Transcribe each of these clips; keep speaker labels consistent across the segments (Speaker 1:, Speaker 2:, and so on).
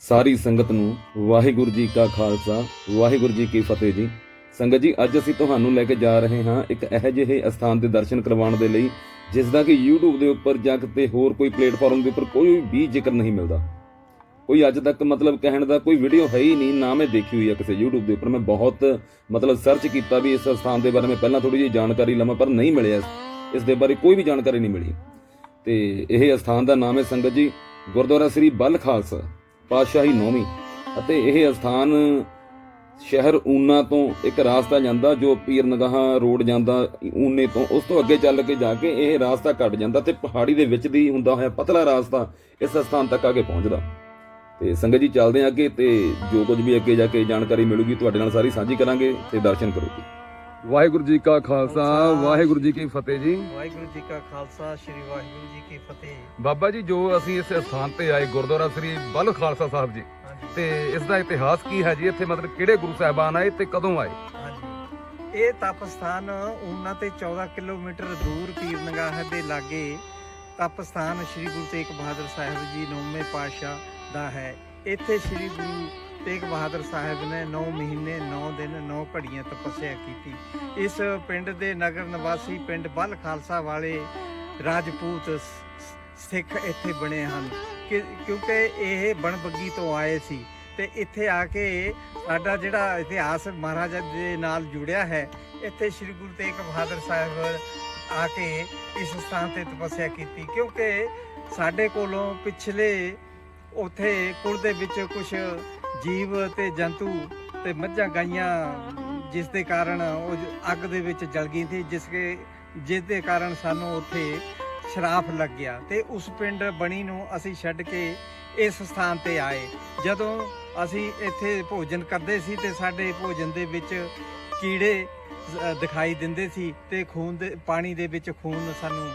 Speaker 1: ਸਾਰੀ ਸੰਗਤ ਨੂੰ ਵਾਹਿਗੁਰੂ ਜੀ ਕਾ ਖਾਲਸਾ, ਵਾਹਿਗੁਰੂ ਜੀ ਕੀ ਫਤਿਹ ਜੀ। ਸੰਗਤ ਜੀ, ਅੱਜ ਅਸੀਂ ਤੁਹਾਨੂੰ ਲੈ ਕੇ ਜਾ ਰਹੇ ਹਾਂ ਇੱਕ ਇਹੋ ਜਿਹੇ ਅਸਥਾਨ ਦੇ ਦਰਸ਼ਨ ਕਰਵਾਉਣ ਦੇ ਲਈ ਜਿਸ ਦਾ ਕਿ YouTube ਦੇ ਉੱਪਰ ਜਾਂ ਕਿਤੇ ਹੋਰ ਕੋਈ ਪਲੇਟਫਾਰਮ ਦੇ ਉੱਪਰ ਕੋਈ ਵੀ ਜ਼ਿਕਰ ਨਹੀਂ ਮਿਲਦਾ। ਕੋਈ ਅੱਜ ਤੱਕ ਮਤਲਬ ਕਹਿਣ ਦਾ ਕੋਈ ਵੀਡੀਓ ਹੈ ਹੀ ਨਹੀਂ, ਨਾ ਮੈਂ ਦੇਖੀ ਹੋਈ ਆ ਕਿਸੇ YouTube ਦੇ ਉੱਪਰ। ਮੈਂ ਬਹੁਤ ਮਤਲਬ ਸਰਚ ਕੀਤਾ ਵੀ ਇਸ ਸਥਾਨ ਦੇ ਬਾਰੇ ਮੈਂ ਪਹਿਲਾਂ ਥੋੜੀ ਜਿਹੀ ਜਾਣਕਾਰੀ ਲਵਾਂ, ਪਰ ਨਹੀਂ ਮਿਲਿਆ। ਇਸ- ਦੇ ਬਾਰੇ ਕੋਈ ਵੀ ਜਾਣਕਾਰੀ ਨਹੀਂ ਮਿਲੀ। ਤੇ ਇਹ ਅਸਥਾਨ ਦਾ ਨਾਮ ਹੈ ਸੰਗਤ ਜੀ, ਗੁਰਦੁਆਰਾ ਸ੍ਰੀ ਬਲ ਖਾਲਸਾ। ਪਾਤਸ਼ਾਹੀ ਨੌਵੀਂ। ਅਤੇ ਇਹ ਅਸਥਾਨ ਸ਼ਹਿਰ ਊਨਾ ਤੋਂ ਇੱਕ ਰਾਸਤਾ ਜਾਂਦਾ ਜੋ ਪੀਰ ਨਗਾਹ ਰੋਡ ਜਾਂਦਾ ਊਨੇ ਤੋਂ। ਉਸ ਤੋਂ ਅੱਗੇ ਚੱਲ ਕੇ ਜਾ ਕੇ ਇਹ ਰਾਸਤਾ ਕੱਟ ਜਾਂਦਾ ਤੇ ਪਹਾੜੀ ਦੇ ਵਿੱਚ ਦੀ ਹੁੰਦਾ ਹੋਇਆ ਪਤਲਾ ਰਾਸਤਾ ਇਸ ਅਸਥਾਨ ਤੱਕ ਆ ਕੇ ਪਹੁੰਚਦਾ। ਤੇ ਸੰਗਤ ਜੀ ਚੱਲਦੇ ਹਾਂ ਅੱਗੇ ਤੇ ਜੋ ਕੁਝ ਵੀ ਅੱਗੇ ਜਾ ਕੇ ਜਾਣਕਾਰੀ ਮਿਲੂਗੀ, ਤੁਹਾਡੇ ਨਾਲ ਸਾਰੀ ਸਾਂਝੀ ਕਰਾਂਗੇ ਤੇ ਦਰਸ਼ਨ ਕਰੋਗੇ। ਵਾਹਿਗੁਰੂ ਜੀ ਕਾ ਖਾਲਸਾ ਵਾਹਿਗੁਰੂ ਜੀ ਕੀ ਫਤਿਹ ਜੀ।
Speaker 2: ਵਾਹਿਗੁਰੂ ਜੀ ਕਾ ਖਾਲਸਾ ਸ੍ਰੀ ਵਾਹਿਗੁਰੂ ਜੀ ਕੀ ਫਤਿਹ।
Speaker 1: ਬਾਬਾ ਜੀ ਜੋ ਅਸੀਂ ਇਸ ਸਥਾਨ ਤੇ ਆਏ ਗੁਰਦੁਆਰਾ ਸ੍ਰੀ ਬਲ ਖਾਲਸਾ ਸਾਹਿਬ ਜੀ ਤੇ ਇਸ ਦਾ ਇਤਿਹਾਸ ਕੀ ਹੈ ਜੀ? ਇੱਥੇ ਮਤਲਬ ਕਿਹੜੇ ਗੁਰੂ ਸਾਹਿਬਾਨ ਆਏ ਤੇ ਕਦੋਂ ਆਏ?
Speaker 2: ਹਾਂਜੀ। ਇਹ ਤਪ ਸਥਾਨ ਉਹਨਾਂ ਤੇ 14 ਕਿਲੋਮੀਟਰ ਦੂਰ ਪੀਰ ਨਗਾਹ ਦੇ ਲਾਗੇ ਤਪ ਸਥਾਨ ਸ੍ਰੀ ਗੁਰੂ ਤੇਗ ਬਹਾਦਰ ਸਾਹਿਬ ਜੀ ਨੌਵੇਂ ਪਾਤਸ਼ਾਹ ਦਾ ਹੈ। ਇੱਥੇ ਸ੍ਰੀ ਗੁਰੂ ਤੇਗ ਬਹਾਦਰ ਸਾਹਿਬ ਨੇ 9 ਮਹੀਨੇ 9 ਦਿਨ 9 ਘੜੀਆਂ ਤਪੱਸਿਆ ਕੀਤੀ। ਇਸ ਪਿੰਡ ਦੇ ਨਗਰ ਨਿਵਾਸੀ ਪਿੰਡ ਬਲ ਖਾਲਸਾ ਵਾਲੇ ਰਾਜਪੂਤ ਸਿੱਖ ਇੱਥੇ ਬਣੇ ਹਨ। ਕਿਉਂਕਿ ਇਹ ਬਣਬੱਗੀ ਤੋਂ ਆਏ ਸੀ। ਤੇ ਇੱਥੇ ਆ ਕੇ ਸਾਡਾ ਜਿਹੜਾ ਇਤਿਹਾਸ ਮਹਾਰਾਜਾ ਦੇ ਨਾਲ ਜੁੜਿਆ ਹੈ ਇੱਥੇ ਸ੍ਰੀ ਗੁਰੂ ਤੇਗ ਬਹਾਦਰ ਸਾਹਿਬ ਆ ਕੇ ਇਸ ਸਥਾਨ ਤੇ ਤਪੱਸਿਆ ਕੀਤੀ। ਕਿਉਂਕਿ ਸਾਡੇ ਕੋਲੋਂ ਪਿਛਲੇ ਉਥੇ ਕੁਲ ਦੇ ਵਿੱਚ ਕੁਝ ਜੀਵ ਤੇ ਜੰਤੂ ਤੇ ਮੱਝਾਂ ਗਾਈਆਂ, ਜਿਸ ਦੇ ਕਾਰਨ ਉਹ ਅੱਗ ਦੇ ਵਿੱਚ ਜਲ ਗਈ ਸੀ, ਜਿਸ ਕੇ, ਜਿਸ ਦੇ ਕਾਰਨ ਸਾਨੂੰ ਉੱਥੇ ਸ਼ਰਾਫ ਲੱਗ ਗਿਆ ਤੇ ਉਸ ਪਿੰਡ ਬਣੀ ਨੂੰ ਅਸੀਂ ਛੱਡ ਕੇ ਇਸ ਸਥਾਨ ਤੇ ਆਏ। ਜਦੋਂ ਅਸੀਂ ਇੱਥੇ ਭੋਜਨ ਕਰਦੇ ਸੀ ਤੇ ਸਾਡੇ ਭੋਜਨ ਦੇ ਵਿੱਚ ਕੀੜੇ ਦਿਖਾਈ ਦਿੰਦੇ ਸੀ ਤੇ ਖੂਨ ਦੇ, ਪਾਣੀ ਦੇ ਵਿੱਚ ਖੂਨ ਸਾਨੂੰ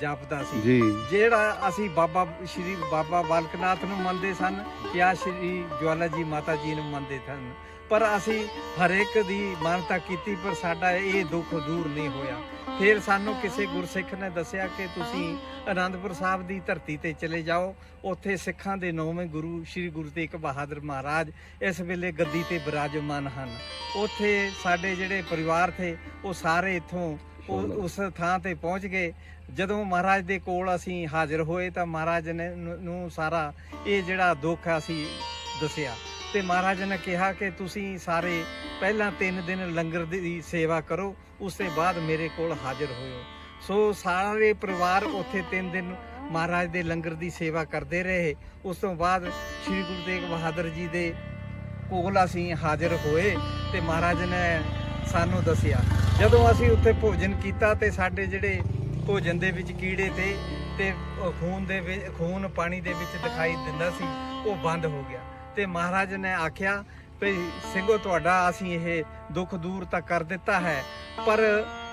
Speaker 2: ਜਾਪਦਾ ਸੀ।
Speaker 1: ਜੀ।
Speaker 2: ਜਿਹੜਾ ਅਸੀਂ ਬਾਬਾ ਸ਼੍ਰੀ ਬਾਬਾ ਬਾਲਕਨਾਥ ਨੂੰ ਮੰਨਦੇ ਸਨ ਜਾਂ ਸ਼੍ਰੀ ਜਵਾਲਾ ਜੀ ਮਾਤਾ ਜੀ ਨੂੰ ਮੰਨਦੇ ਸਨ। ਪਰ ਅਸੀਂ ਹਰੇਕ ਦੀ ਮਾਨਤਾ ਕੀਤੀ ਪਰ ਸਾਡਾ ਇਹ ਦੁੱਖ ਦੂਰ ਨਹੀਂ ਹੋਇਆ। ਫਿਰ ਸਾਨੂੰ ਕਿਸੇ ਗੁਰਸਿੱਖ ਨੇ ਦੱਸਿਆ ਕਿ ਤੁਸੀਂ ਅਨੰਦਪੁਰ ਸਾਹਿਬ ਦੀ ਧਰਤੀ ਤੇ ਚਲੇ ਜਾਓ। ਉੱਥੇ ਸਿੱਖਾਂ ਦੇ ਨੌਵੇਂ ਗੁਰੂ ਸ਼੍ਰੀ ਗੁਰੂ ਤੇਗ ਬਹਾਦਰ ਮਹਾਰਾਜ ਇਸ ਵੇਲੇ ਗੱਦੀ ਤੇ ਬਿਰਾਜਮਾਨ ਹਨ। ਉੱਥੇ ਸਾਡੇ ਜਿਹੜੇ ਪਰਿਵਾਰ ਥੇ ਉਹ ਸਾਰੇ ਇੱਥੋਂ ਉਹ- ਉਸ ਥਾਂ ਤੇ ਪਹੁੰਚ ਗਏ। ਜਦੋਂ ਮਹਾਰਾਜ ਦੇ ਕੋਲ ਅਸੀਂ ਹਾਜ਼ਰ ਹੋਏ ਤਾਂ ਮਹਾਰਾਜ ਨੇ ਨੂੰ- ਸਾਰਾ ਇਹ ਜਿਹੜਾ ਦੁੱਖ ਆ ਅਸੀਂ ਦੱਸਿਆ। ਤੇ ਮਹਾਰਾਜ ਨੇ ਕਿਹਾ ਕਿ ਤੁਸੀਂ ਸਾਰੇ ਪਹਿਲਾਂ 3 ਦਿਨ ਲੰਗਰ ਦੀ ਸੇਵਾ ਕਰੋ, ਉਸ ਤੋਂ ਬਾਅਦ ਮੇਰੇ ਕੋਲ ਹਾਜ਼ਰ ਹੋਇਓ। ਸੋ ਸਾਰੇ ਪਰਿਵਾਰ ਉੱਥੇ 3 ਦਿਨ ਮਹਾਰਾਜ ਦੇ ਲੰਗਰ ਦੀ ਸੇਵਾ ਕਰਦੇ ਰਹੇ। ਉਸ ਤੋਂ ਬਾਅਦ ਸ੍ਰੀ ਗੁਰੂ ਤੇਗ ਬਹਾਦਰ ਜੀ ਦੇ ਕੋਲ ਅਸੀਂ ਹਾਜ਼ਰ ਹੋਏ ਤੇ ਮਹਾਰਾਜ ਨੇ ਸਾਨੂੰ ਦੱਸਿਆ। ਜਦੋਂ ਅਸੀਂ ਉੱਥੇ ਭੋਜਨ ਕੀਤਾ ਤੇ ਸਾਡੇ ਜਿਹੜੇ ਭੋਜਨ ਦੇ ਵਿੱਚ ਕੀੜੇ ਤੇ ਤੇ ਖੂਨ ਦੇ ਵਿੱਚ ਖੂਨ ਪਾਣੀ ਦੇ ਵਿੱਚ ਦਿਖਾਈ ਦਿੰਦਾ ਸੀ ਉਹ ਬੰਦ ਹੋ ਗਿਆ। ਤੇ ਮਹਾਰਾਜ ਨੇ ਆਖਿਆ ਵੀ ਸਿੰਘੋ ਤੁਹਾਡਾ ਅਸੀਂ ਇਹ ਦੁੱਖ ਦੂਰ ਤਾਂ ਕਰ ਦਿੱਤਾ ਹੈ ਪਰ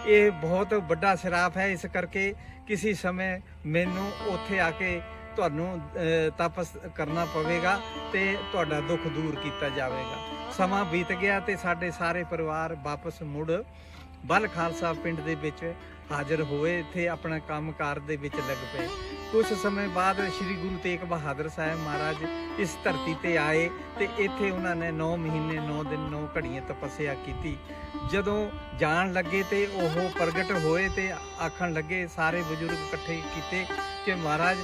Speaker 2: ਇਹ ਬਹੁਤ ਵੱਡਾ ਸ਼ਰਾਫ ਹੈ ਇਸ ਕਰਕੇ ਕਿਸੇ ਸਮੇਂ ਮੈਨੂੰ ਉੱਥੇ ਆ ਕੇ ਤੁਹਾਨੂੰ ਅਹ, ਤਪਸ ਕਰਨਾ ਪਵੇਗਾ ਤੇ ਤੁਹਾਡਾ ਦੁੱਖ ਦੂਰ ਕੀਤਾ ਜਾਵੇਗਾ। ਸਮਾਂ ਬੀਤ ਗਿਆ ਤੇ ਸਾਡੇ ਸਾਰੇ ਪਰਿਵਾਰ ਵਾਪਸ ਮੁੜ ਬਲ ਖਾਲਸਾ ਪਿੰਡ ਦੇ ਵਿੱਚ ਹਾਜ਼ਰ ਹੋਏ, ਇੱਥੇ ਆਪਣਾ ਕੰਮਕਾਰ ਦੇ ਵਿੱਚ ਲੱਗ ਪਏ। ਕੁਝ ਸਮੇਂ ਬਾਅਦ ਸ੍ਰੀ ਗੁਰੂ ਤੇਗ ਬਹਾਦਰ ਸਾਹਿਬ ਮਹਾਰਾਜ ਇਸ ਧਰਤੀ ਤੇ ਆਏ ਤੇ ਇੱਥੇ ਉਹਨਾਂ ਨੇ 9 ਮਹੀਨੇ 9 ਦਿਨ 9 ਘੜੀਆਂ ਤਪੱਸਿਆ ਕੀਤੀ। ਜਦੋਂ ਜਾਣ ਲੱਗੇ ਤੇ ਉਹ ਪ੍ਰਗਟ ਹੋਏ ਤੇ ਆਖਣ ਲੱਗੇ, ਸਾਰੇ ਬਜ਼ੁਰਗ ਇਕੱਠੇ ਕੀਤੇ ਕਿ ਮਹਾਰਾਜ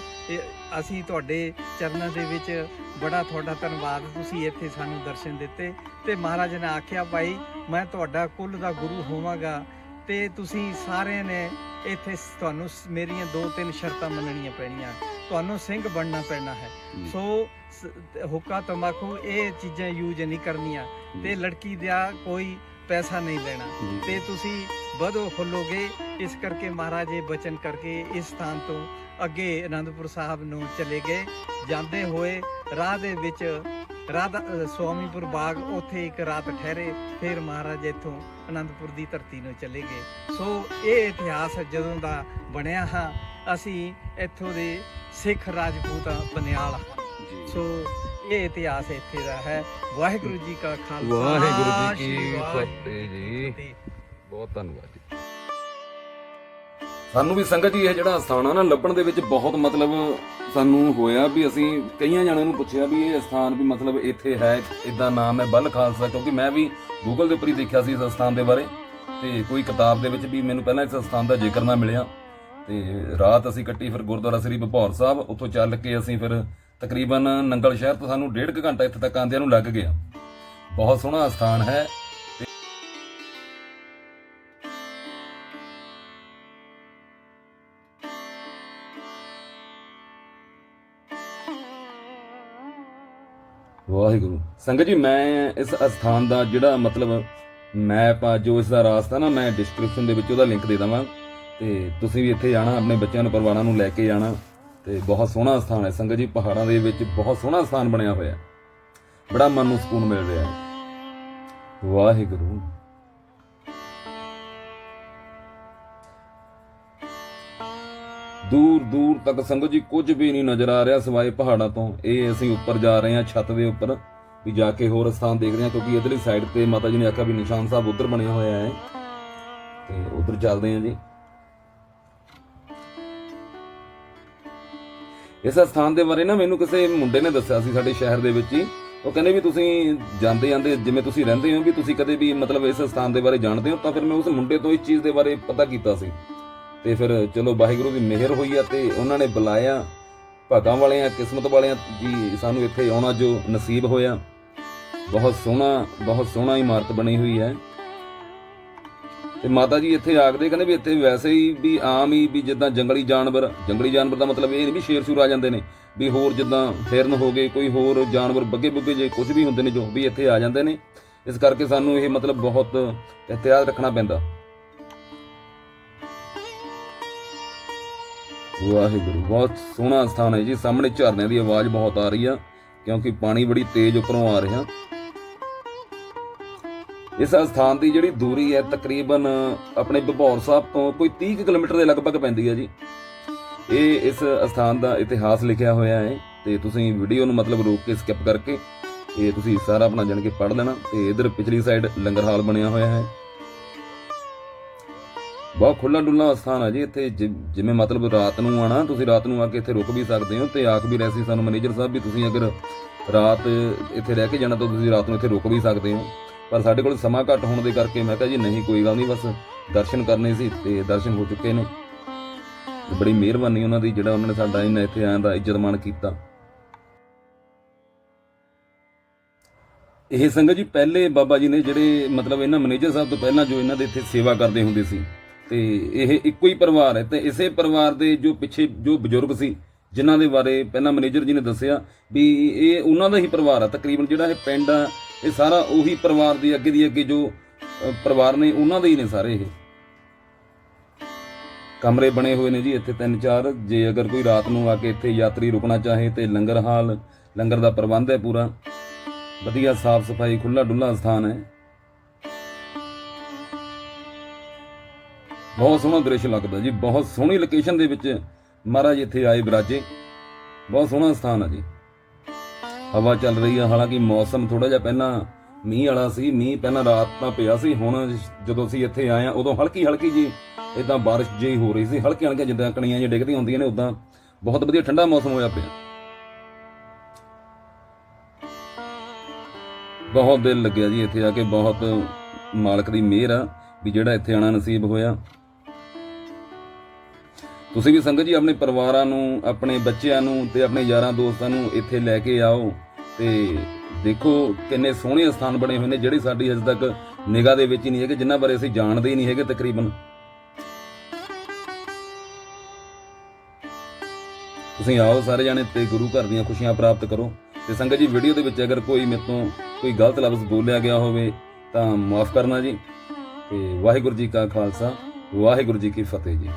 Speaker 2: ਅਸੀਂ ਤੁਹਾਡੇ ਚਰਨਾਂ ਦੇ ਵਿੱਚ ਬੜਾ ਤੁਹਾਡਾ ਧੰਨਵਾਦ, ਤੁਸੀਂ ਇੱਥੇ ਸਾਨੂੰ ਦਰਸ਼ਨ ਦਿੱਤੇ। ਤੇ ਮਹਾਰਾਜ ਨੇ ਆਖਿਆ, ਭਾਈ, ਮੈਂ ਤੁਹਾਡਾ ਕੁੱਲ ਦਾ ਗੁਰੂ ਹੋਵਾਂਗਾ। ਤੇ ਤੁਸੀਂ ਸਾਰਿਆਂ ਨੇ ਇੱਥੇ ਤੁਹਾਨੂੰ ਮੇਰੀਆਂ ਦੋ ਤਿੰਨ ਸ਼ਰਤਾਂ ਮੰਨਣੀਆਂ ਪੈਣੀਆਂ। ਤੁਹਾਨੂੰ ਸਿੰਘ ਬਣਨਾ ਪੈਣਾ ਹੈ। ਸੋ ਹੁੱਕਾ ਤੰਬਾਕੂ ਇਹ ਚੀਜ਼ਾਂ ਯੂਜ਼ ਨਹੀਂ ਕਰਨੀਆਂ। ਤੇ ਲੜਕੀ ਦਾ ਕੋਈ ਪੈਸਾ ਨਹੀਂ ਲੈਣਾ। ਤੇ ਤੁਸੀਂ ਵਧੋ ਫੁੱਲੋਗੇ ਇਸ ਕਰਕੇ ਮਹਾਰਾਜ ਇਹ ਬਚਨ ਕਰਕੇ ਇਸ ਸਥਾਨ ਤੋਂ ਅੱਗੇ ਅਨੰਦਪੁਰ ਸਾਹਿਬ ਨੂੰ ਚਲੇ ਗਏ। ਜਾਂਦੇ ਹੋਏ ਰਾਹ ਦੇ ਵਿੱਚ ਰਾਧਾ ਸੁਆਮੀਪੁਰ ਬਾਗ ਉੱਥੇ ਇੱਕ ਰਾਤ ਠਹਿਰੇ ਫਿਰ ਮਹਾਰਾਜ ਇੱਥੋਂ ਅਨੰਦਪੁਰ ਦੀ ਧਰਤੀ ਨੂੰ ਚਲੇ ਗਏ। ਸੋ ਇਹ ਇਤਿਹਾਸ ਜਦੋਂ ਦਾ ਬਣਿਆ ਹਾਂ ਅਸੀਂ ਇੱਥੋਂ ਦੇ ਸਿੱਖ ਰਾਜਪੂਤ ਬਨਿਆਲ ਹਾਂ। ਸੋ ਇਹ ਇਤਿਹਾਸ ਇੱਥੇ ਦਾ ਹੈ। ਵਾਹਿਗੁਰੂ ਜੀ ਕਾ ਖਾਲਸਾ
Speaker 1: ਵਾਹਿਗੁਰੂ ਜੀ ਕੀ ਫਤਿਹ ਜੀ। ਬਹੁਤ ਧੰਨਵਾਦ ਜੀ। ਸਾਨੂੰ ਵੀ ਸੰਗਤ ਜੀ ਇਹ ਜਿਹੜਾ ਸਥਾਨ ਆ ਨਾ, ਲੱਭਣ ਦੇ ਵਿੱਚ ਬਹੁਤ ਮਤਲਬ ਸਾਨੂੰ ਹੋਇਆ ਵੀ ਅਸੀਂ ਕਈਆਂ ਜਣਿਆਂ ਨੂੰ ਪੁੱਛਿਆ ਵੀ ਇਹ ਸਥਾਨ ਵੀ ਮਤਲਬ ਇੱਥੇ ਹੈ, ਇਦਾਂ ਨਾਮ ਹੈ ਬਲ ਖਾਲਸਾ, ਕਿਉਂਕਿ ਮੈਂ ਵੀ ਗੂਗਲ ਦੇ ਉੱਪਰ ਹੀ ਦੇਖਿਆ ਸੀ ਇਸ ਸਥਾਨ ਦੇ ਬਾਰੇ। ਤੇ ਕੋਈ ਕਿਤਾਬ ਦੇ ਵਿੱਚ ਵੀ ਮੈਨੂੰ ਪਹਿਲਾਂ ਇਸ ਸਥਾਨ ਦਾ ਜ਼ਿਕਰ ਨਾ ਮਿਲਿਆ। ਤੇ ਰਾਤ ਅਸੀਂ ਕੱਟੀ ਫਿਰ ਗੁਰਦੁਆਰਾ ਸ੍ਰੀ ਬਪੌਰ ਸਾਹਿਬ, ਉੱਥੋਂ ਚੱਲ ਕੇ ਅਸੀਂ ਫਿਰ ਤਕਰੀਬਨ ਨੰਗਲ ਸ਼ਹਿਰ ਤੋਂ ਸਾਨੂੰ ਡੇਢ ਕੁ ਘੰਟਾ ਇੱਥੇ ਤੱਕ ਆਉਂਦਿਆਂ ਨੂੰ ਲੱਗ ਗਿਆ। ਬਹੁਤ ਸੋਹਣਾ ਸਥਾਨ ਹੈ ਵਾਹਿਗੁਰੂ। ਸੰਗਤ ਜੀ, ਮੈਂ ਇਸ ਅਸਥਾਨ ਦਾ ਜਿਹੜਾ ਮਤਲਬ ਮੈਪ ਆ, ਜੋ ਇਸ ਦਾ ਰਾਸਤਾ ਨਾ, ਮੈਂ ਡਿਸਕ੍ਰਿਪਸ਼ਨ ਦੇ ਵਿੱਚ ਉਹਦਾ ਲਿੰਕ ਦੇ ਦਵਾਂ। ਤੇ ਤੁਸੀਂ ਵੀ ਇੱਥੇ ਜਾਣਾ, ਆਪਣੇ ਬੱਚਿਆਂ ਨੂੰ, ਪਰਿਵਾਰਾਂ ਨੂੰ ਲੈ ਕੇ ਜਾਣਾ। ਤੇ ਬਹੁਤ ਸੋਹਣਾ ਸਥਾਨ ਹੈ। ਸੰਗਤ ਜੀ, ਪਹਾੜਾਂ ਦੇ ਵਿੱਚ ਬਹੁਤ ਸੋਹਣਾ ਸਥਾਨ ਬਣਿਆ ਹੋਇਆ ਬੜਾ ਮਨ ਨੂੰ ਸਕੂਨ ਮਿਲ ਰਿਹਾ ਹੈ। ਵਾਹਿਗੁਰੂ। ਦੂਰ ਦੂਰ ਤੱਕ ਸੰਗਤ ਜੀ, ਕੁਝ ਵੀ ਨਹੀਂ ਨਜ਼ਰ ਆ ਰਿਹਾ ਸਿਵਾਏ ਪਹਾੜਾਂ ਤੋਂ। ਇਹ ਅਸੀਂ ਉੱਪਰ ਜਾ ਰਹੇ ਹਾਂ, ਛੱਤ ਦੇ ਉੱਪਰ। ਵੀ ਜਾ ਕੇ ਹੋਰ ਸਥਾਨ ਦੇਖ ਰਹੇ ਹਾਂ, ਕਿਉਂਕਿ ਇਧਰਲੀ ਸਾਈਡ ਤੇ ਮਾਤਾ ਜੀ ਨੇ ਆਖਿਆ ਵੀ ਨਿਸ਼ਾਨ ਸਾਹਿਬ ਉਧਰ ਬਣਿਆ ਹੋਇਆ ਹੈ। ਤੇ ਉਧਰ ਚੱਲਦੇ ਹਾਂ ਜੀ। ਇਸ ਸਥਾਨ ਦੇ ਬਾਰੇ ਨਾ ਮੈਨੂੰ ਕਿਸੇ ਮੁੰਡੇ ਨੇ ਦੱਸਿਆ ਸੀ ਸਾਡੇ ਸ਼ਹਿਰ ਦੇ ਵਿੱਚ ਹੀ। ਉਹ ਕਹਿੰਦੇ ਵੀ ਤੁਸੀਂ ਜਾਂਦੇ ਜਾਂਦੇ ਜਿਵੇਂ ਤੁਸੀਂ ਰਹਿੰਦੇ ਹੋ, ਵੀ ਤੁਸੀਂ ਕਦੇ ਵੀ ਮਤਲਬ ਇਸ ਸਥਾਨ ਦੇ ਬਾਰੇ ਜਾਣਦੇ ਹੋ, ਤਾਂ ਫਿਰ ਮੈਂ ਉਸ ਮੁੰਡੇ ਤੋਂ ਇਸ ਚੀਜ਼ ਦੇ ਬਾਰੇ ਪਤਾ ਕੀਤਾ ਸੀ। ਤੇ ਫਿਰ ਚਲੋ ਵਾਹਿਗੁਰੂ ਦੀ ਮਿਹਰ ਹੋਈ ਆ ਤੇ ਉਹਨਾਂ ਨੇ ਬੁਲਾਇਆ। ਭਾਗਾਂ ਵਾਲਿਆਂ, ਕਿਸਮਤ ਵਾਲਿਆਂ ਜੀ, ਸਾਨੂੰ ਇੱਥੇ ਆਉਣਾ ਜੋ ਨਸੀਬ ਹੋਇਆ। ਬਹੁਤ ਸੋਹਣਾ ਬਹੁਤ ਸੋਹਣਾ ਇਮਾਰਤ ਬਣੀ ਹੋਈ ਹੈ। ਤੇ ਮਾਤਾ ਜੀ ਇੱਥੇ ਆਖਦੇ ਕਹਿੰਦੇ ਵੀ ਇੱਥੇ ਵੈਸੇ ਹੀ ਵੀ ਆਮ ਹੀ ਵੀ ਜਿੱਦਾਂ ਜੰਗਲੀ ਜਾਨਵਰ ਜੰਗਲੀ ਜਾਨਵਰ ਦਾ ਮਤਲਬ ਇਹ ਨਹੀਂ ਵੀ ਸ਼ੇਰ ਸ਼ੂਰ ਆ ਜਾਂਦੇ ਨੇ, ਵੀ ਹੋਰ ਜਿੱਦਾਂ ਫੇਰਨ ਹੋ ਗਏ, ਕੋਈ ਹੋਰ ਜਾਨਵਰ ਬੱਗੇ ਬੁੱਗੇ ਜੇ ਕੁਝ ਵੀ ਹੁੰਦੇ ਨੇ ਜੋ ਵੀ ਇੱਥੇ ਆ ਜਾਂਦੇ ਨੇ। ਇਸ ਕਰਕੇ ਸਾਨੂੰ ਇਹ ਮਤਲਬ ਬਹੁਤ ਇhtiyat ਰੱਖਣਾ ਪੈਂਦਾ। ਵਾਹਿਗੁਰੂ, ਬਹੁਤ ਸੋਹਣਾ ਸਥਾਨ ਹੈ ਜੀ। ਸਾਹਮਣੇ ਝਰਨਿਆਂ ਦੀ ਆਵਾਜ਼ ਬਹੁਤ ਆ ਰਹੀ ਆ, ਕਿਉਂਕਿ ਪਾਣੀ ਬੜੀ ਤੇਜ਼ ਉੱਪਰੋਂ ਆ ਰਿਹਾ। ਇਸ ਸਥਾਨ ਦੀ ਜਿਹੜੀ ਦੂਰੀ ਹੈ, ਤਕਰੀਬਨ ਆਪਣੇ ਭਪੌਰ ਸਾਹਿਬ ਤੋਂ ਕੋਈ 30 ਕੁ ਕਿਲੋਮੀਟਰ ਦੇ ਲਗਭਗ ਪੈਂਦੀ ਹੈ ਜੀ। ਇਹ ਇਸ ਸਥਾਨ ਦਾ ਇਤਿਹਾਸ ਲਿਖਿਆ ਹੋਇਆ ਹੈ ਤੇ ਤੁਸੀਂ ਵੀਡੀਓ ਨੂੰ ਮਤਲਬ ਰੋਕ ਕੇ ਸਕਿਪ ਕਰਕੇ ਇਹ ਤੁਸੀਂ ਸਾਰਾ ਆਪਣਾ ਜਾਣ ਕੇ ਪੜ੍ਹ ਲੈਣਾ ਤੇ ਇਧਰ ਪਿਛਲੀ ਸਾਈਡ ਲੰਗਰ ਹਾਲ ਬਣਿਆ ਹੋਇਆ ਹੈ। ਬਹੁਤ ਖੁੱਲਾ ਡੁੱਲਾ ਸਥਾਨ ਆ ਜੀ ਇੱਥੇ। ਜਿ- ਜਿਵੇਂ ਮਤਲਬ ਰਾਤ ਨੂੰ ਆਣਾ ਤੁਸੀਂ ਰਾਤ ਨੂੰ ਆ ਕੇ ਇੱਥੇ ਰੁਕ ਵੀ ਸਕਦੇ ਹੋ ਤੇ ਆਖ ਵੀ ਰਹੇ ਸੀ ਸਾਨੂੰ ਮੈਨੇਜਰ ਸਾਹਿਬ ਵੀ ਤੁਸੀਂ ਅਗਰ ਰਾਤ ਇੱਥੇ ਰਹਿ ਕੇ ਜਾਣਾ ਤਾਂ ਤੁਸੀਂ ਰਾਤ ਨੂੰ ਇੱਥੇ ਰੁਕ ਵੀ ਸਕਦੇ ਹੋ। ਪਰ ਸਾਡੇ ਕੋਲ ਸਮਾਂ ਘੱਟ ਹੋਣ ਦੇ ਕਰਕੇ ਮੈਂ ਕਿਹਾ ਜੀ ਨਹੀਂ, ਕੋਈ ਗੱਲ ਨਹੀਂ, ਬਸ ਦਰਸ਼ਨ ਕਰਨੇ ਸੀ ਤੇ ਦਰਸ਼ਨ ਹੋ ਚੁੱਕੇ ਨੇ। ਤੇ ਬੜੀ ਮਿਹਰਬਾਨੀ ਉਹਨਾਂ ਦੀ ਜਿਹੜਾ ਉਹਨਾਂ ਨੇ ਸਾਡਾ ਇਹਨਾਂ ਇੱਥੇ ਆਉਣ ਦਾ ਇੱਜ਼ਤ ਮਾਣ ਕੀਤਾ। ਇਹ ਸੰਗਤ ਜੀ ਪਹਿਲੇ ਬਾਬਾ ਜੀ ਨੇ ਜਿਹੜੇ ਮਤਲਬ ਇਹਨਾਂ ਮੈਨੇਜਰ ਸਾਹਿਬ ਤੋਂ ਪਹਿਲਾਂ ਜੋ ਇਹਨਾਂ ਦੇ ਇੱਥੇ ਸੇਵਾ ਕਰਦੇ ਹੁੰਦੇ ਸੀ ਤੇ ਇਹ ਇੱਕੋ ਹੀ ਪਰਿਵਾਰ ਹੈ। ਤੇ ਇਸੇ ਪਰਿਵਾਰ ਦੇ ਜੋ ਪਿੱਛੇ ਜੋ ਬਜ਼ੁਰਗ ਸੀ, ਜਿਨ੍ਹਾਂ ਦੇ ਬਾਰੇ ਪਹਿਲਾਂ ਮੈਨੇਜਰ ਜੀ ਨੇ ਦੱਸਿਆ ਵੀ ਇਹ ਉਹਨਾਂ ਦਾ ਹੀ ਪਰਿਵਾਰ ਆ। ਤਕਰੀਬਨ ਜਿਹੜਾ ਇਹ ਪਿੰਡ ਆ, ਇਹ ਸਾਰਾ ਉਹੀ ਪਰਿਵਾਰ ਦੇ ਅੱਗੇ ਦੀ ਅੱਗੇ ਜੋ ਪਰਿਵਾਰ ਨੇ ਉਹਨਾਂ ਦੇ ਹੀ ਨੇ ਸਾਰੇ ਇਹ। ਕਮਰੇ ਬਣੇ ਹੋਏ ਨੇ ਜੀ ਇੱਥੇ ਤਿੰਨ ਚਾਰ। ਜੇ ਅਗਰ ਕੋਈ ਰਾਤ ਨੂੰ ਆ ਕੇ ਇੱਥੇ ਯਾਤਰੀ ਰੁਕਣਾ ਚਾਹੇ ਤੇ ਲੰਗਰ ਹਾਲ, ਲੰਗਰ ਦਾ ਪ੍ਰਬੰਧ ਹੈ ਪੂਰਾ। ਵਧੀਆ ਸਾਫ਼ ਸਫ਼ਾਈ ਖੁੱਲਾ ਡੁੱਲਾ ਸਥਾਨ ਹੈ। ਬਹੁਤ ਸੋਹਣਾ ਦ੍ਰਿਸ਼ ਲੱਗਦਾ ਜੀ, ਬਹੁਤ ਸੋਹਣੀ ਲੋਕੇਸ਼ਨ ਦੇ ਵਿੱਚ ਮਹਾਰਾਜ ਇੱਥੇ ਆਏ ਬਰਾਜੇ। ਬਹੁਤ ਸੋਹਣਾ ਸਥਾਨ ਆ ਜੀ। ਹਵਾ ਚੱਲ ਰਹੀ ਆ, ਹਾਲਾਂਕਿ ਮੌਸਮ ਥੋੜਾ ਜਿਹਾ ਪਹਿਲਾਂ ਮੀਂਹ ਵਾਲਾ ਸੀ, ਮੀਂਹ ਪਹਿਲਾਂ ਰਾਤ ਤਾਂ ਪਿਆ ਸੀ, ਹੁਣ ਜਦੋਂ ਅਸੀਂ ਇੱਥੇ ਆਏ ਆ, ਉਦੋਂ ਹਲਕੀ ਹਲਕੀ ਜੀ ਇਦਾਂ ਬਾਰਿਸ਼ ਜਿਹੀ ਹੋ ਰਹੀ ਸੀ ਹਲਕੀ ਹਲਕੀ ਜਿੱਦਾਂ ਕਣੀਆਂ ਜਿਹੀਆਂ ਡਿੱਗਦੀਆਂ ਹੁੰਦੀਆਂ ਨੇ, ਉਦਾਂ ਬਹੁਤ ਵਧੀਆ ਠੰਡਾ ਮੌਸਮ ਹੋਇਆ ਪਿਆ। ਬਹੁਤ ਦਿਲ ਲੱਗਿਆ ਜੀ ਇੱਥੇ ਆ ਕੇ, ਬਹੁਤ ਮਾਲਕ ਦੀ ਮਿਹਰ ਆ ਵੀ ਜਿਹੜਾ ਇੱਥੇ ਆਣਾ ਨਸੀਬ ਹੋਇਆ। ਤੁਸੀਂ ਵੀ ਸੰਗਤ ਜੀ ਆਪਣੇ ਪਰਿਵਾਰਾਂ ਨੂੰ, ਆਪਣੇ ਬੱਚਿਆਂ ਨੂੰ ਤੇ ਆਪਣੇ ਯਾਰਾਂ ਦੋਸਤਾਂ ਨੂੰ ਇੱਥੇ ਲੈ ਕੇ ਆਓ ਤੇ ਦੇਖੋ ਕਿੰਨੇ ਸੋਹਣੇ ਸਥਾਨ ਬਣੇ ਹੋਏ ਨੇ, ਜਿਹੜੇ ਸਾਡੀ ਅਜੇ ਤੱਕ ਨਿਗਾਹ ਦੇ ਵਿੱਚ ਹੀ ਨਹੀਂ ਹੈਗੇ, ਜਿਨ੍ਹਾਂ ਬਾਰੇ ਅਸੀਂ ਜਾਣਦੇ ਹੀ ਨਹੀਂ ਹੈਗੇ ਤਕਰੀਬਨ। ਤੁਸੀਂ ਆਓ ਸਾਰੇ ਜਾਣੇ ਤੇ ਗੁਰੂ ਘਰ ਦੀਆਂ ਖੁਸ਼ੀਆਂ ਪ੍ਰਾਪਤ ਕਰੋ। ਤੇ ਸੰਗਤ ਜੀ, ਵੀਡੀਓ ਦੇ ਵਿੱਚ ਅਗਰ ਕੋਈ ਮੇਰੇ ਤੋਂ ਕੋਈ ਗਲਤ ਲਫ਼ਜ਼ ਬੋਲਿਆ ਗਿਆ ਹੋਵੇ, ਤਾਂ ਮਾਫ ਕਰਨਾ ਜੀ। ਤੇ ਵਾਹਿਗੁਰੂ ਜੀ ਕਾ ਖਾਲਸਾ, ਵਾਹਿਗੁਰੂ ਜੀ ਕੀ ਫਤਿਹ ਜੀ।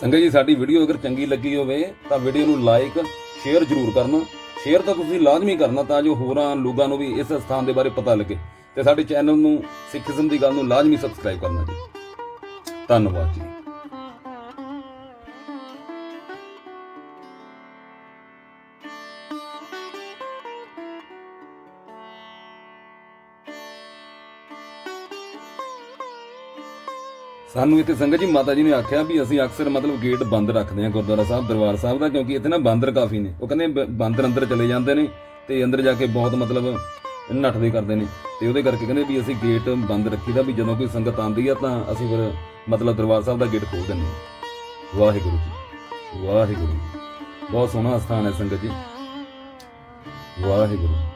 Speaker 1: ਸੰਗਤ ਜੀ, ਸਾਡੀ ਵੀਡੀਓ ਅਗਰ ਚੰਗੀ ਲੱਗੀ ਹੋਵੇ, ਤਾਂ ਵੀਡੀਓ ਨੂੰ ਲਾਈਕ ਸ਼ੇਅਰ ਜ਼ਰੂਰ ਕਰਨਾ। ਸ਼ੇਅਰ ਤਾਂ ਤੁਸੀਂ ਲਾਜ਼ਮੀ ਕਰਨਾ ਤਾਂ ਜੋ ਹੋਰਾਂ ਲੋਕਾਂ ਨੂੰ ਵੀ ਇਸ ਸਥਾਨ ਦੇ ਬਾਰੇ ਪਤਾ ਲੱਗੇ। ਤੇ ਸਾਡੇ ਚੈਨਲ ਨੂੰ ਸਿੱਖੀਜ਼ਮ ਦੀ ਗੱਲ ਨੂੰ ਲਾਜ਼ਮੀ ਸਬਸਕ੍ਰਾਈਬ ਕਰਨਾ ਜੀ। ਧੰਨਵਾਦ ਜੀ। ਸਾਨੂੰ ਇੱਥੇ ਸੰਗਤ ਜੀ ਮਾਤਾ ਜੀ ਨੇ ਆਖਿਆ ਵੀ ਅਸੀਂ ਅਕਸਰ ਮਤਲਬ ਗੇਟ ਬੰਦ ਰੱਖਦੇ ਹਾਂ ਗੁਰਦੁਆਰਾ ਸਾਹਿਬ, ਦਰਬਾਰ ਸਾਹਿਬ ਦਾ, ਕਿਉਂਕਿ ਇੱਥੇ ਨਾ ਬਾਂਦਰ ਕਾਫੀ ਨੇ। ਉਹ ਕਹਿੰਦੇ ਬਾਂਦਰ ਅੰਦਰ ਚਲੇ ਜਾਂਦੇ ਨੇ ਤੇ ਅੰਦਰ ਜਾ ਕੇ ਬਹੁਤ ਮਤਲਬ ਨੱਠਦੇ ਕਰਦੇ ਨੇ। ਤੇ ਉਹਦੇ ਕਰਕੇ ਕਹਿੰਦੇ ਵੀ ਅਸੀਂ ਗੇਟ ਬੰਦ ਰੱਖੀਦਾ ਵੀ ਜਦੋਂ ਕੋਈ ਸੰਗਤ ਆਉਂਦੀ ਆ ਤਾਂ ਅਸੀਂ ਫਿਰ ਮਤਲਬ ਦਰਬਾਰ ਸਾਹਿਬ ਦਾ ਗੇਟ ਖੋਲ ਦਿੰਦੇ ਹਾਂ। ਵਾਹਿਗੁਰੂ ਜੀ ਵਾਹਿਗੁਰੂ ਜੀ। ਬਹੁਤ ਸੋਹਣਾ ਸਥਾਨ ਹੈ ਸੰਗਤ ਜੀ। ਵਾਹਿਗੁਰੂ।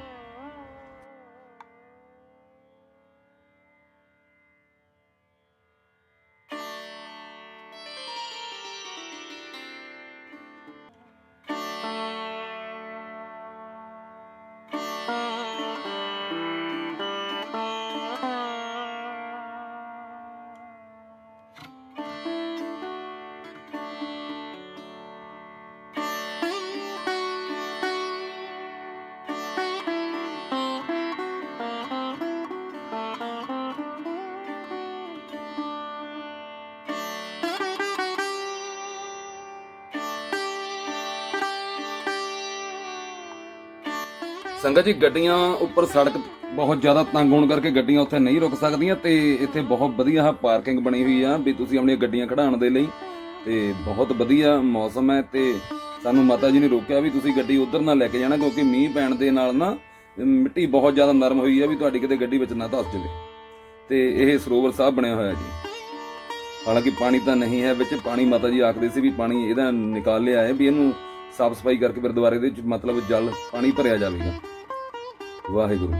Speaker 1: ਸੰਗਤ ਜੀ, ਗੱਡੀਆਂ ਉੱਪਰ ਸੜਕ ਬਹੁਤ ਜ਼ਿਆਦਾ ਤੰਗ ਹੋਣ ਕਰਕੇ ਗੱਡੀਆਂ ਉੱਥੇ ਨਹੀਂ ਰੁਕ ਸਕਦੀਆਂ ਤੇ ਇੱਥੇ ਬਹੁਤ ਵਧੀਆ ਪਾਰਕਿੰਗ ਬਣੀ ਹੋਈ ਆ ਵੀ ਤੁਸੀਂ ਆਪਣੀਆਂ ਗੱਡੀਆਂ ਖੜਾਉਣ ਦੇ ਲਈ ਤੇ ਬਹੁਤ ਵਧੀਆ ਮੌਸਮ ਹੈ ਤੇ ਸਾਨੂੰ ਮਾਤਾ ਜੀ ਨੇ ਰੋਕਿਆ ਵੀ ਤੁਸੀਂ ਗੱਡੀ ਉਧਰ ਨਾ ਲੈ ਕੇ ਜਾਣਾ ਕਿਉਂਕਿ ਮੀਂਹ ਪੈਣ ਦੇ ਨਾਲ ਨਾ ਮਿੱਟੀ ਬਹੁਤ ਜ਼ਿਆਦਾ ਨਰਮ ਹੋਈ ਆ ਵੀ ਤੁਹਾਡੀ ਕਿਤੇ ਗੱਡੀ ਵਿੱਚ ਨਾ ਧੱਸ ਜਾਵੇ। ਤੇ ਇਹ ਸਰੋਵਰ ਸਾਹਿਬ ਬਣਿਆ ਹੋਇਆ ਜੀ। ਹਾਲਾਂਕਿ ਪਾਣੀ ਤਾਂ ਨਹੀਂ ਹੈ, ਵਿੱਚ ਪਾਣੀ ਮਾਤਾ ਜੀ ਆਖਦੇ ਸੀ ਵੀ ਪਾਣੀ ਇਹਦਾ ਨਿਕਾਲ ਲਿਆ ਹੈ ਵੀ ਇਹਨੂੰ ਸਾਫ਼ ਸਫ਼ਾਈ ਕਰਕੇ ਫਿਰ ਦੁਬਾਰੇ ਦੇ ਵਿੱਚ ਮਤਲਬ ਜਲ, ਪਾਣੀ ਭਰਿਆ ਜਾਵੇਗਾ। ਵਾਹਿਗੁਰੂ।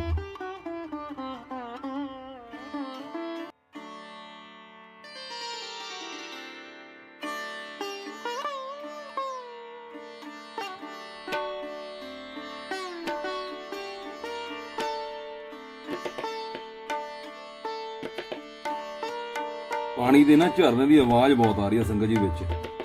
Speaker 1: ਪਾਣੀ ਦੇ ਨਾ ਝਰਨੇ ਦੀ ਆਵਾਜ਼ ਬਹੁਤ ਆ ਰਹੀ ਹੈ ਸੰਗਤ ਜੀ ਵਿੱਚ।